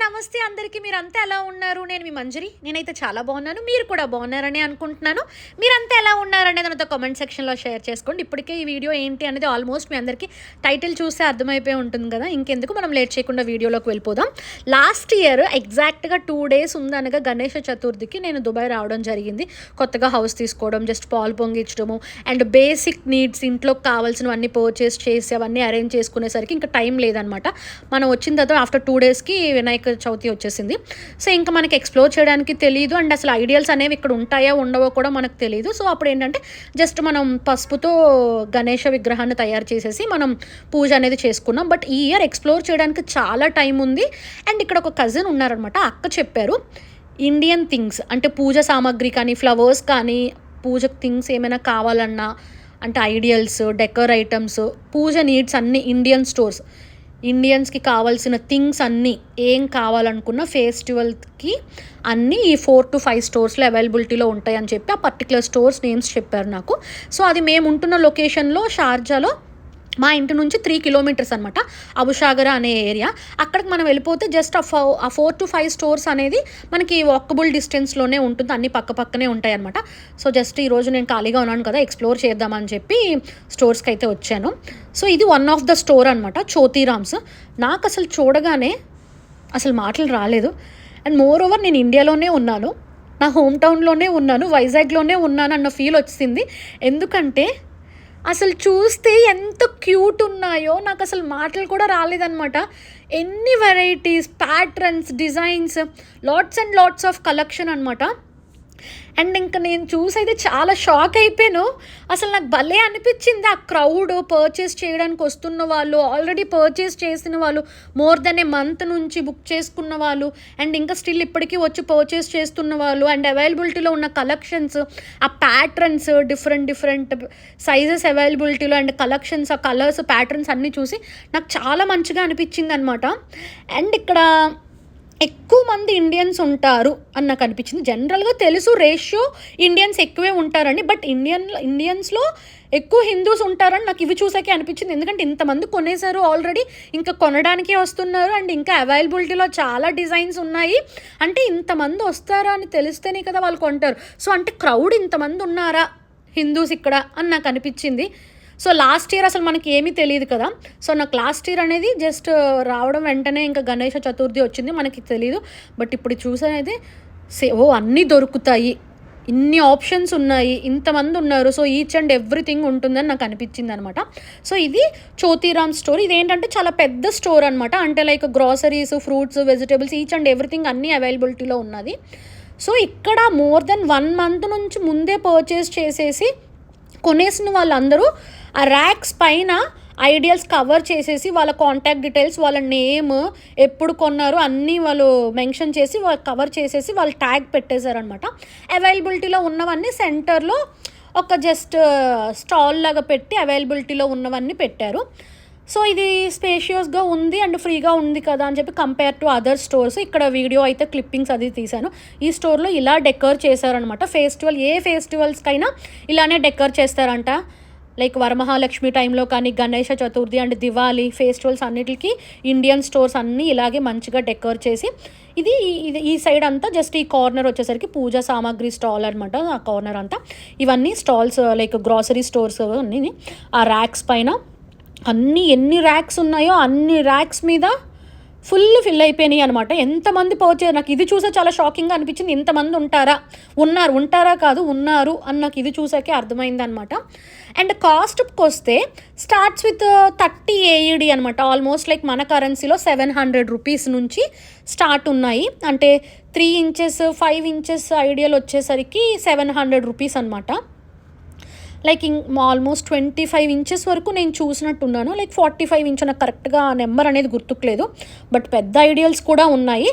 నమస్తే. అందరికీ మీరంతా ఎలా ఉన్నారు? నేను మీ మంజరి. నేనైతే చాలా బాగున్నాను. మీరు కూడా బాగున్నారని అనుకుంటున్నాను. మీరంతా ఎలా ఉన్నారనేది నాతో కామెంట్ సెక్షన్లో షేర్ చేసుకోండి. ఇప్పటికే ఈ వీడియో ఏంటి అనేది ఆల్మోస్ట్ మీ అందరికీ టైటిల్ చూస్తే అర్థమైపోయి ఉంటుంది కదా. ఇంకెందుకు మనం లేట్ చేయకుండా వీడియోలోకి వెళ్ళిపోదాం. లాస్ట్ ఇయర్ ఎగ్జాక్ట్గా టూ డేస్ ఉందనగా గణేష చతుర్థికి నేను దుబాయ్ రావడం జరిగింది. కొత్తగా హౌస్ తీసుకోవడం జస్ట్ పాలు పొంగించడము అండ్ బేసిక్ నీడ్స్ ఇంట్లోకి కావాల్సినవన్నీ పర్చేస్ చేసి అవన్నీ అరేంజ్ చేసుకునేసరికి ఇంకా టైం లేదనమాట. మనం వచ్చిన తర్వాత ఆఫ్టర్ టూ డేస్కి వినాయక చవితి వచ్చేసింది. సో ఇంకా మనకి ఎక్స్ప్లోర్ చేయడానికి తెలియదు అండ్ అసలు ఐడియల్స్ అనేవి ఇక్కడ ఉంటాయా ఉండవో కూడా మనకు తెలియదు సో అప్పుడు ఏంటంటే జస్ట్ మనం పసుపుతో గణేష విగ్రహాన్ని తయారు చేసేసి మనం పూజ అనేది చేసుకున్నాం. బట్ ఈ ఇయర్ ఎక్స్ప్లోర్ చేయడానికి చాలా టైం ఉంది. అండ్ ఇక్కడ ఒక కజిన్ ఉన్నారనమాట అక్క చెప్పారు. ఇండియన్ థింగ్స్ అంటే పూజ సామాగ్రి కానీ ఫ్లవర్స్ కానీ పూజ థింగ్స్ ఏమైనా కావాలన్నా అంటే idols decor items puja needs అన్ని ఇండియన్ స్టోర్స్ ఇండియన్స్కి కావాల్సిన థింగ్స్ అన్నీ ఏం కావాలనుకున్న ఫెస్టివల్కి అన్నీ ఈ ఫోర్ టు ఫైవ్ స్టోర్స్లో అవైలబిలిటీలో ఉంటాయని చెప్పి ఆ పర్టికులర్ స్టోర్స్ నేమ్స్ చెప్పారు నాకు. సో అది మేము ఉంటున్న లొకేషన్లో షార్జాలో మా ఇంటి నుంచి త్రీ కిలోమీటర్స్ అనమాట అబుషాగర అనే ఏరియా అక్కడికి మనం వెళ్ళిపోతే జస్ట్ ఆ ఫో ఆ ఫోర్ టు ఫైవ్ స్టోర్స్ అనేది మనకి వాకబుల్ డిస్టెన్స్లోనే ఉంటుంది అన్ని పక్క పక్కనే ఉంటాయి అనమాట సో జస్ట్ ఈరోజు నేను ఖాళీగా ఉన్నాను కదా ఎక్స్ప్లోర్ చేద్దామని చెప్పి స్టోర్స్కి అయితే వచ్చాను. సో ఇది వన్ ఆఫ్ ద స్టోర్ అనమాట చోతీరామ్స్. నాకు అసలు చూడగానే అసలు మాటలు రాలేదు. అండ్ మోర్ ఓవర్ నేను ఇండియాలోనే ఉన్నాను. నా హోమ్ టౌన్లోనే ఉన్నాను వైజాగ్లోనే ఉన్నాను అన్న ఫీల్ వచ్చింది. ఎందుకంటే అసలు చూస్తే ఎంత క్యూట్ ఉన్నాయో నాకు అసలు మాటలు కూడా రాలేదన్నమాట. ఎన్ని varieties patterns designs lots and lots of collection అనమాట అండ్ ఇంకా నేను చూసి అయితే చాలా షాక్ అయిపోయాను. అసలు నాకు భలే అనిపించింది ఆ క్రౌడ్ పర్చేస్ చేయడానికి వస్తున్న వాళ్ళు ఆల్రెడీ పర్చేస్ చేసిన వాళ్ళు మోర్ దెన్ ఏ మంత్ నుంచి బుక్ చేసుకున్న వాళ్ళు అండ్ ఇంకా స్టిల్ ఇప్పటికీ వచ్చి పర్చేస్ చేస్తున్న వాళ్ళు అండ్ అవైలబిలిటీలో ఉన్న కలెక్షన్స్ ఆ ప్యాటర్న్స్ డిఫరెంట్ డిఫరెంట్ సైజెస్ అవైలబిలిటీలో అండ్ కలెక్షన్స్ ఆ కలర్స్ ప్యాటర్న్స్ అన్నీ చూసి నాకు చాలా మంచిగా అనిపించింది అనమాట అండ్ ఇక్కడ ఎక్కువ మంది ఇండియన్స్ ఉంటారు అని నాకు అనిపించింది జనరల్గా తెలుసు రేషియో ఇండియన్స్ ఎక్కువే ఉంటారని బట్ ఇండియన్ ఇండియన్స్లో ఎక్కువ హిందూస్ ఉంటారని నాకు ఇవి చూసాకే అనిపించింది. ఎందుకంటే ఇంతమంది కొనేసారు ఆల్రెడీ ఇంకా కొనడానికే వస్తున్నారు అండ్ ఇంకా అవైలబిలిటీలో చాలా డిజైన్స్ ఉన్నాయి. అంటే ఇంతమంది వస్తారా అని తెలిస్తేనే కదా వాళ్ళు కొంటారు. సో అంటే క్రౌడ్ ఇంతమంది ఉన్నారా హిందూస్ ఇక్కడ అని నాకు అనిపించింది. సో లాస్ట్ ఇయర్ అసలు మనకి ఏమీ తెలియదు కదా. సో నాకు లాస్ట్ ఇయర్ అనేది జస్ట్ రావడం వెంటనే ఇంకా గణేష చతుర్థి వచ్చింది మనకి తెలియదు బట్ ఇప్పుడు చూసానైతే సే ఓ అన్నీ దొరుకుతాయి. ఇన్ని ఆప్షన్స్ ఉన్నాయి ఇంతమంది ఉన్నారు. సో ఈచ్ అండ్ ఎవ్రీథింగ్ ఉంటుందని నాకు అనిపించింది అనమాట సో ఇది చోతీరామ్ స్టోర్. ఇది ఏంటంటే చాలా పెద్ద స్టోర్ అనమాట అంటే like groceries fruits vegetables each and everything అన్నీ అవైలబిలిటీలో ఉన్నది. సో ఇక్కడ మోర్ దెన్ వన్ మంత్ నుంచి ముందే పర్చేస్ చేసేసి కొనేసిన వాళ్ళందరూ ఆ ర్యాక్స్ పైన ఐడియల్స్ కవర్ చేసేసి వాళ్ళ కాంటాక్ట్ డీటెయిల్స్ వాళ్ళ నేమ్ ఎప్పుడు కొన్నారు అన్నీ వాళ్ళు మెన్షన్ చేసి వాళ్ళు కవర్ చేసేసి వాళ్ళు ట్యాగ్ పెట్టేశారనమాట అవైలబిలిటీలో ఉన్నవన్నీ సెంటర్లో ఒక జస్ట్ స్టాల్ uh, లాగా పెట్టి అవైలబిలిటీలో ఉన్నవన్నీ పెట్టారు. సో ఇది స్పేషియస్గా ఉంది అండ్ ఫ్రీగా ఉంది కదా అని చెప్పి కంపేర్ టు అదర్ స్టోర్స్ ఇక్కడ వీడియో అయితే క్లిప్పింగ్స్ అది తీశాను. ఈ స్టోర్లో ఇలా డెకర్ చేశారనమాట ఫెస్టివల్ ఏ ఫెస్టివల్స్కైనా ఇలానే డెకర్ చేస్తారంట. లైక్ వరమహాలక్ష్మి టైంలో కానీ గణేష చతుర్థి అండ్ దివాళీ ఫెస్టివల్స్ అన్నిటికి ఇండియన్ స్టోర్స్ అన్నీ ఇలాగే మంచిగా డెకర్ చేసి ఇది ఇది ఈ సైడ్ అంతా జస్ట్ ఈ కార్నర్ వచ్చేసరికి పూజా సామాగ్రి స్టాల్ అనమాట ఆ కార్నర్ అంతా. ఇవన్నీ స్టాల్స్ లైక్ గ్రాసరీ స్టోర్స్ అన్నీ ఆ ర్యాక్స్ పైన అన్నీ ఎన్ని ర్యాక్స్ ఉన్నాయో అన్ని ర్యాక్స్ మీద ఫుల్ ఫిల్ అయిపోయినాయి అనమాట ఎంతమంది పర్చేజ్ నాకు ఇది చూసే చాలా షాకింగ్గా అనిపించింది. ఇంతమంది ఉంటారా? ఉన్నారు. ఉంటారా కాదు ఉన్నారు అని నాకు ఇది చూసాకే అర్థమైంది అనమాట అండ్ కాస్ట్కి వస్తే స్టార్ట్స్ విత్ థర్టీ ఏఈడి అనమాట ఆల్మోస్ట్ లైక్ మన కరెన్సీలో సెవెన్ హండ్రెడ్ రూపీస్ నుంచి స్టార్ట్ ఉన్నాయి. అంటే three inches five inches idol వచ్చేసరికి సెవెన్ హండ్రెడ్ రూపీస్ అనమాట like almost twenty five inches వరకు నేను చూసినట్టున్నాను. లైక్ ఫార్టీ ఫైవ్ ఇంచ్ నాకు కరెక్ట్గా నెంబర్ అనేది గుర్తుకులేదు. బట్ పెద్ద ఐడియల్స్ కూడా ఉన్నాయి.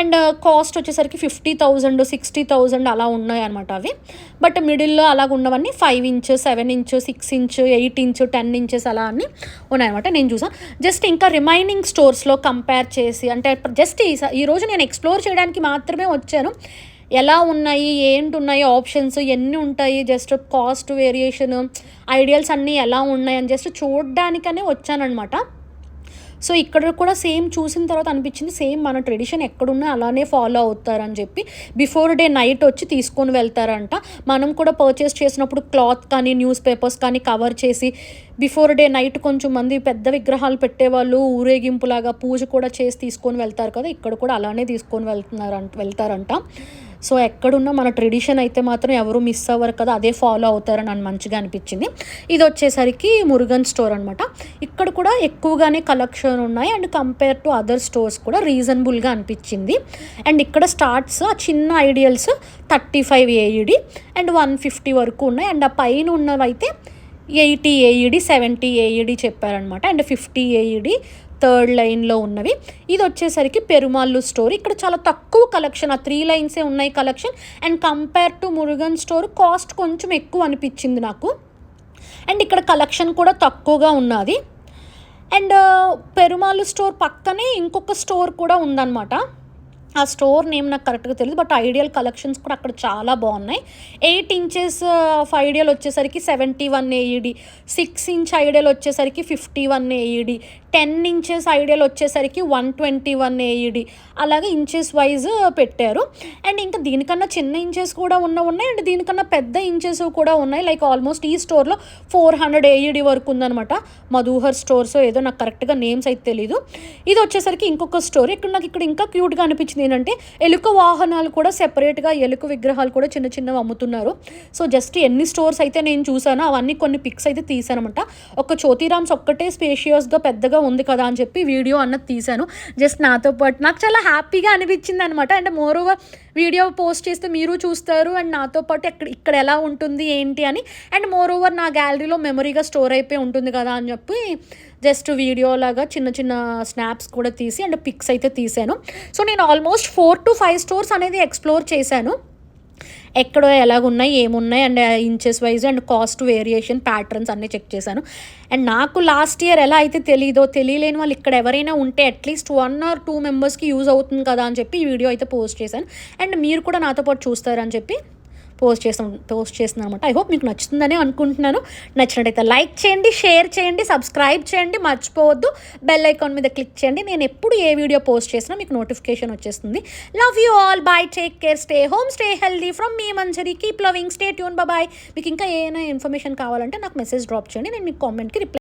అండ్ కాస్ట్ uh, వచ్చేసరికి ఫిఫ్టీ థౌజండ్ సిక్స్టీ థౌజండ్ అలా ఉన్నాయి అనమాట అవి. బట్ మిడిల్లో అలాగ ఉన్నవన్నీ five inch seven inch six inch eight inch ten inches అలా అన్ని ఉన్నాయన్నమాట. నేను చూసాను జస్ట్ ఇంకా రిమైనింగ్ స్టోర్స్లో కంపేర్ చేసి అంటే జస్ట్ ఈ ఈరోజు నేను ఎక్స్ప్లోర్ చేయడానికి మాత్రమే వచ్చాను. ఎలా ఉన్నాయి ఏంటి ఉన్నాయి ఆప్షన్స్ ఎన్ని ఉంటాయి జస్ట్ కాస్ట్ వేరియేషన్ ఐడియల్స్ అన్నీ ఎలా ఉన్నాయి అని జస్ట్ చూడడానికనే వచ్చానమాట సో ఇక్కడ కూడా సేమ్ చూసిన తర్వాత అనిపించింది సేమ్ మన ట్రెడిషన్ ఎక్కడున్నా అలానే ఫాలో అవుతారని చెప్పి. బిఫోర్ డే నైట్ వచ్చి తీసుకొని వెళ్తారంట. మనం కూడా పర్చేస్ చేసినప్పుడు క్లాత్ కానీ న్యూస్ పేపర్స్ కానీ కవర్ చేసి బిఫోర్ డే నైట్ కొంచెం మంది పెద్ద విగ్రహాలు పెట్టేవాళ్ళు ఊరేగింపులాగా పూజ కూడా చేసి తీసుకొని వెళ్తారు కదా ఇక్కడ కూడా అలానే తీసుకొని వెళ్తున్నారంట వెళ్తారంట. సో ఎక్కడున్నా మన ట్రెడిషన్ అయితే మాత్రం ఎవరు మిస్ అవ్వరు కదా అదే ఫాలో అవుతారని నాకు మంచిగా అనిపించింది. ఇది వచ్చేసరికి మురుగన్ స్టోర్ అనమాట ఇక్కడ కూడా ఎక్కువగానే కలెక్షన్ ఉన్నాయి and compare to other stores కూడా రీజనబుల్గా అనిపించింది. అండ్ ఇక్కడ స్టార్ట్స్ ఆ చిన్న idols thirty five AED and one fifty వరకు ఉన్నాయి. అండ్ ఆ పైన ఉన్నవైతే ఎయిటీ ఏఈడి సెవెంటీ ఏఈడి చెప్పారనమాట అండ్ ఫిఫ్టీ ఏఈడి థర్డ్ లైన్లో ఉన్నవి. ఇది వచ్చేసరికి పెరుమాళ్ళు స్టోర్. ఇక్కడ చాలా తక్కువ కలెక్షన్ ఆ త్రీ లైన్సే ఉన్నాయి collection. And compare to Murugan store cost కొంచెం ఎక్కువ అనిపించింది నాకు. అండ్ ఇక్కడ కలెక్షన్ కూడా తక్కువగా ఉన్నది. అండ్ పెరుమాళ్ళు స్టోర్ పక్కనే ఇంకొక స్టోర్ కూడా ఉందన్నమాట. ఆ స్టోర్ నేమ్ నాకు కరెక్ట్గా తెలియదు బట్ ఐడియల్ కలెక్షన్స్ కూడా అక్కడ చాలా బాగున్నాయి. ఎయిట్ ఇంచెస్ ఆఫ్ ఐడియల్ వచ్చేసరికి seventy one AED six inch idol వచ్చేసరికి fifty one AED ten inches idol వచ్చేసరికి వన్ ట్వంటీ వన్ ఏఈడి అలాగే ఇంచెస్ వైజ్ పెట్టారు. అండ్ ఇంకా దీనికన్నా చిన్న ఇంచెస్ కూడా ఉన్న ఉన్నాయి. అండ్ దీనికన్నా పెద్ద ఇంచెస్ కూడా ఉన్నాయి. లైక్ ఆల్మోస్ట్ ఈ స్టోర్లో ఫోర్ హండ్రెడ్ ఏఈడి వరకు ఉందనమాట మధుహర్ స్టోర్స్ ఏదో నాకు కరెక్ట్గా నేమ్స్ అయితే తెలీదు. ఇది వచ్చేసరికి ఇంకొక స్టోర్. ఇక్కడ నాకు ఇక్కడ ఇంకా క్యూట్గా అనిపించింది ఏంటంటే ఎలుక వాహనాలు కూడా సెపరేట్గా ఎలుక విగ్రహాలు కూడా చిన్న చిన్నవి అమ్ముతున్నారు. సో జస్ట్ ఎన్ని స్టోర్స్ అయితే నేను చూసానో అవన్నీ కొన్ని పిక్స్ అయితే తీసానమాట ఒక చోతీరామ్స్ ఒక్కటే స్పేషియస్గా పెద్దగా ఉంది కదా అని చెప్పి వీడియో అన్నది తీశాను. జస్ట్ నాతో పాటు నాకు చాలా హ్యాపీగా అనిపించింది అనమాట and moreover video post చేస్తే మీరు చూస్తారు అండ్ నాతో పాటు ఎక్కడ ఇక్కడ ఎలా ఉంటుంది ఏంటి అని. అండ్ మోర్ ఓవర్ నా గ్యాలరీలో మెమరీగా స్టోర్ అయిపోయి ఉంటుంది కదా అని చెప్పి జస్ట్ వీడియో లాగా చిన్న చిన్న స్నాప్స్ కూడా తీసి అండ్ పిక్స్ అయితే తీసాను సో నేను almost four to five stores అనేది ఎక్స్ప్లోర్ చేశాను. ఎక్కడో ఎలాగున్నాయి ఏమున్నాయి and inches wise and cost variation patterns అన్నీ చెక్ చేశాను. అండ్ నాకు లాస్ట్ ఇయర్ ఎలా అయితే తెలియదో తెలియలేని వాళ్ళు ఇక్కడ ఎవరైనా ఉంటే at least one or two మెంబర్స్కి యూజ్ అవుతుంది కదా అని చెప్పి ఈ వీడియో అయితే పోస్ట్ చేశాను. అండ్ మీరు కూడా నాతో పాటు చూస్తారని చెప్పి పోస్ట్ చేస్తాం పోస్ట్ చేస్తున్నాను అనమాట ఐ హోప్ మీకు నచ్చుతుందని అనుకుంటున్నాను. నచ్చినట్టయితే లైక్ చేయండి షేర్ చేయండి సబ్స్క్రైబ్ చేయండి మర్చిపోవద్దు. బెల్ ఐకాన్ మీద క్లిక్ చేయండి. నేను ఎప్పుడు ఏ వీడియో పోస్ట్ చేసినా మీకు నోటిఫికేషన్ వచ్చేస్తుంది. Love you all bye take care stay home stay healthy from me Manjari keep loving stay tune bye మీకు ఇంకా ఏమైనా ఇన్ఫర్మేషన్ కావాలంటే నాకు మెసేజ్ డ్రాప్ చేయండి. నేను మీకు కామెంట్కి రిప్లై